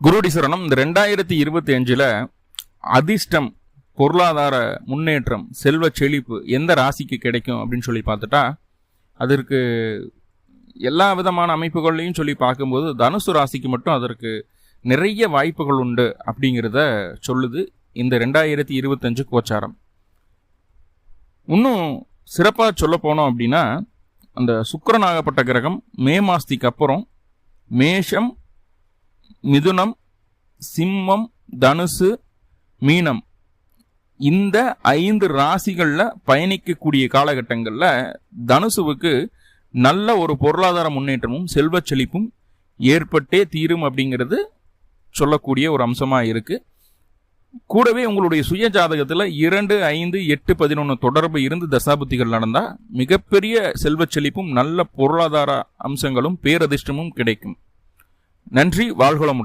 குருடி சரணம் இந்த ரெண்டாயிரத்தி இருபத்தி அஞ்சில் அதிர்ஷ்டம் பொருளாதார முன்னேற்றம் செல்வ செழிப்பு எந்த ராசிக்கு கிடைக்கும் அப்படின்னு சொல்லி பார்த்துட்டா அதற்கு எல்லா விதமான அமைப்புகள்லையும் சொல்லி பார்க்கும்போது தனுசு ராசிக்கு மட்டும் அதற்கு நிறைய வாய்ப்புகள் உண்டு அப்படிங்கிறத சொல்லுது இந்த ரெண்டாயிரத்தி இருபத்தஞ்சு கோச்சாரம். இன்னும் சிறப்பாக சொல்ல போனோம் அப்படின்னா அந்த சுக்கரனாகப்பட்ட கிரகம் மே மாசத்துக்கு அப்புறம் மேஷம் மிதுனம் சிம்மம் தனுசு மீனம். இந்த ஐந்து ராசிகளில் பயணிக்கக்கூடிய காலகட்டங்களில் தனுசுவுக்கு நல்ல ஒரு பொருளாதார முன்னேற்றமும் செல்வச் செழிப்பும் ஏற்பட்டே தீரும் அப்படிங்கிறது சொல்லக்கூடிய ஒரு அம்சமாக இருக்குது கூடவே உங்களுடைய சுய ஜாதகத்தில் இரண்டு ஐந்து எட்டு பதினொன்று தொடர்பு இருந்து தசாபுத்திகள் நடந்தால் மிகப்பெரிய செல்வச் செழிப்பும் நல்ல பொருளாதார அம்சங்களும் பேரதிர்ஷ்டமும் கிடைக்கும். நன்றி வாழ்குளமுடன்